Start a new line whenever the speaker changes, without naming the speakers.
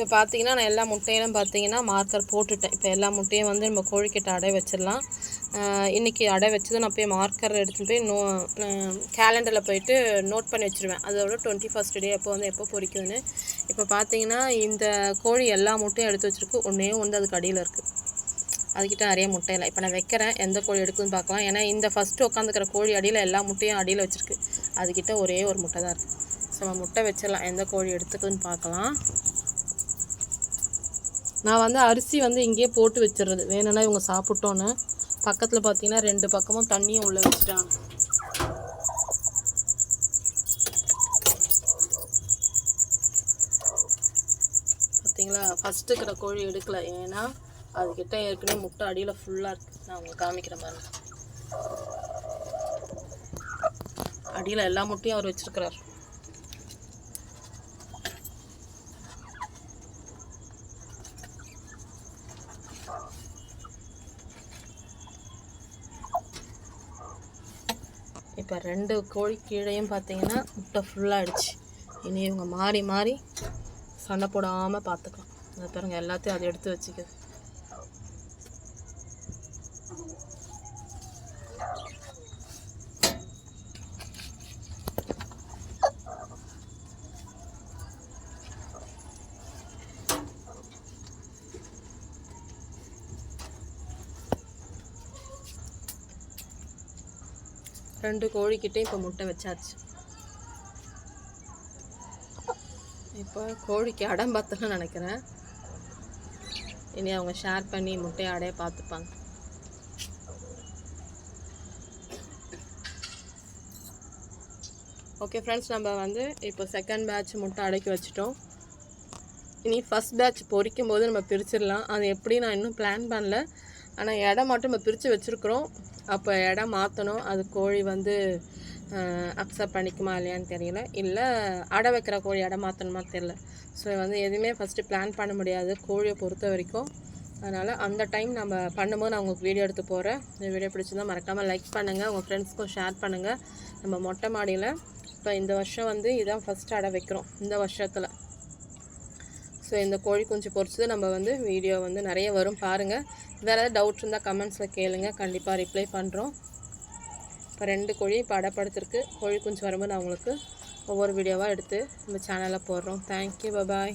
இப்போ பார்த்தீங்கன்னா நான் எல்லா முட்டையிலும் பார்த்தீங்கன்னா மார்க்கர் போட்டுட்டேன். இப்போ எல்லா முட்டையும் வந்து நம்ம கோழிக்கிட்ட அடை வச்சிடலாம். இன்றைக்கி அடை வச்சது நான் போய் மார்க்கர் எடுத்துகிட்டு போய் நோ கேலண்டரில் போயிட்டு நோட் பண்ணி வச்சுருவேன். அதோட டுவெண்ட்டி ஃபஸ்ட் டே எப்போ வந்து எப்போ பொறிக்குதுன்னு இப்போ பார்த்தீங்கன்னா இந்த கோழி எல்லா முட்டையும் எடுத்து வச்சுருக்கு. ஒன்றே ஒன்று அதுக்கு அடியில் இருக்குது அதுக்கிட்ட நிறைய முட்டை இல்லை. இப்போ நான் வைக்கிறேன். எந்த கோழி எடுக்குதுன்னு பார்க்கலாம். ஏன்னா இந்த ஃபஸ்ட்டு உட்காந்துக்கிற கோழி அடியில் எல்லா முட்டையும் அடியில் வச்சுருக்கு. அதுக்கிட்ட ஒரே ஒரு முட்டை தான் இருக்குது ஸோ நம்ம முட்டை வச்சிடலாம். எந்த கோழி எடுத்துக்குதுன்னு பார்க்கலாம். நான் வந்து அரிசி வந்து இங்கேயே போட்டு வச்சிடுறது. வேணும்னா இவங்க சாப்பிட்டோன்னு. பக்கத்தில் பார்த்தீங்கன்னா ரெண்டு பக்கமும் தண்ணியும் உள்ளே வச்சுட்டாங்க. பார்த்தீங்களா ஃபஸ்ட்டு இருக்கிற கோழி எடுக்கல. ஏன்னா அதுக்கிட்ட ஏற்கனவே முட்டை அடியில் ஃபுல்லாக இருக்குது நான் உங்களுக்கு காமிக்கிற மாதிரி. அடியில் எல்லா முட்டையும் அவர் வச்சுருக்கிறார். இப்போ ரெண்டு கோழி கீழையும் பார்த்தீங்கன்னா முட்டை ஃபுல்லாக ஃபுல்லாகிடுச்சு இனி இவங்க மாறி மாறி சண்டை போடாமல் பார்த்துக்கலாம் அது பாருங்கள் எல்லாத்தையும் அதை எடுத்து வச்சுக்குது. ரெண்டு கோழிக்கிட்டே இப்போ முட்டை வச்சாச்சு. இப்போ கோழிக்கு அடம் பத்தலன்னு நினைக்கிறேன். இனி அவங்க ஷேர் பண்ணி முட்டையை அடைய பார்த்துப்பாங்க. ஓகே ஃப்ரெண்ட்ஸ் நம்ம வந்து இப்போ செகண்ட் பேட்ச் முட்டை அடக்கி வச்சிட்டோம். இனி ஃபஸ்ட் பேட்ச் பொரிக்கும் போது நம்ம பிரிச்சிடலாம். அது எப்படி நான் இன்னும் பிளான் பண்ணல. ஆனால் இடம் மட்டும் நம்ம பிரித்து வச்சுருக்குறோம். அப்போ இடம் மாற்றணும் அது கோழி வந்து அக்செப்ட் பண்ணிக்குமா இல்லையான்னு தெரியல. இல்லை அடை வைக்கிற கோழி இடம் மாற்றணுமா தெரியல. ஸோ வந்து எதுவுமே ஃபஸ்ட்டு பிளான் பண்ண முடியாது கோழியை பொறுத்த வரைக்கும். அதனால் அந்த டைம் நம்ம பண்ணும்போது நான் உங்களுக்கு வீடியோ எடுத்து போகிறேன் இந்த வீடியோ பிடிச்சிருந்தா மறக்காமல் லைக் பண்ணுங்கள் உங்கள் ஃப்ரெண்ட்ஸ்க்கும் ஷேர் பண்ணுங்கள் நம்ம மொட்டை மாடியில் இப்போ இந்த வருஷம் வந்து இதான் ஃபஸ்ட்டு அடை வைக்கிறோம். இந்த வருஷத்தில். ஸோ இந்த கோழி குஞ்சு பொறிச்சது நம்ம வந்து வீடியோ வந்து நிறைய வரும். பாருங்கள் வேறு ஏதாவது டவுட் இருந்தால் கமெண்ட்ஸில் கேளுங்கள் கண்டிப்பாக ரிப்ளை பண்ணுறோம் இப்போ ரெண்டு கோழி இப்போ அடப்படுத்திருக்கு. கோழி குஞ்சு வரும்போது நான் உங்களுக்கு ஒவ்வொரு வீடியோவாக எடுத்து நம்ம சேனலில் போடுறோம். Thank you bye bye